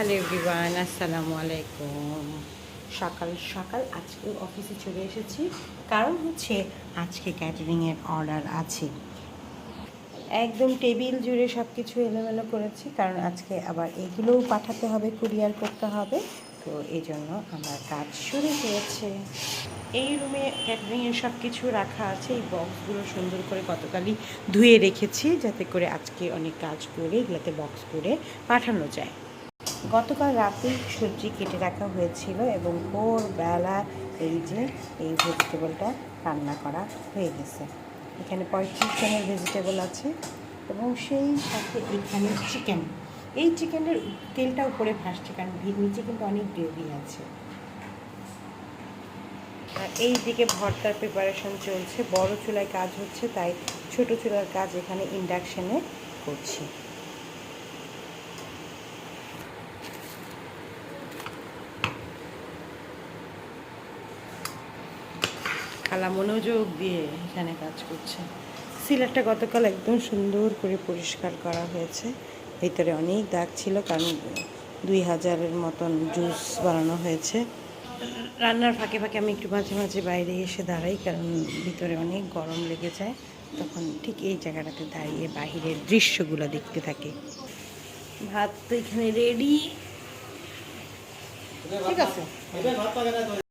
Hello everyone, আসসালামু আলাইকুম। সকাল সকাল আজকে অফিসে চলে এসেছি। কারণ হচ্ছে আজকে ক্যাটারিংয়ের অর্ডার আছে। একদম টেবিল জুড়ে সব কিছু এলোমেলো করেছি, কারণ আজকে আবার এগুলোও পাঠাতে হবে কুরিয়ার করতে হবে। তো এই জন্য আমার কাজ শুরু হয়েছে। এই রুমে ক্যাটারিংয়ের সব কিছু রাখা আছে। এই বক্সগুলো সুন্দর করে গতকালই ধুয়ে রেখেছি, যাতে করে আজকে অনেক কাজ করে এগুলোতে বক্স করে পাঠানো যায়। গতকাল রাতেই সবজি কেটে রাখা হয়েছিল এবং ভোরবেলা এই যে এই ভেজিটেবলটা রান্না করা হয়ে গেছে। এখানে পঁয়ত্রিশ জনের ভেজিটেবল আছে এবং সেই সাথে এখানে চিকেন। এই চিকেনের তেলটা উপরে ভাসছে কারণ নিচে কিন্তু অনেক গ্রেভি আছে। আর এই দিকে ভর্তার প্রিপারেশন চলছে। বড় চুলায় কাজ হচ্ছে, তাই ছোট চুলার কাজ এখানে ইন্ডাকশনে করছি। খালা মনোযোগ দিয়ে এখানে কাজ করছে। সিলারটা গতকাল একদম সুন্দর করে পরিষ্কার করা হয়েছে। ভিতরে অনেক দাগ ছিল, কারণ দুই হাজারের মতন জুস বানানো হয়েছে। রান্নার ফাঁকে ফাঁকে আমি একটু মাঝে মাঝে বাইরে এসে দাঁড়াই, কারণ ভিতরে অনেক গরম লেগে যায়। তখন ঠিক এই জায়গাটাতে দাঁড়িয়ে বাহিরের দৃশ্যগুলো দেখতে থাকি। ভাত তো এখানে রেডি ঠিক আছে।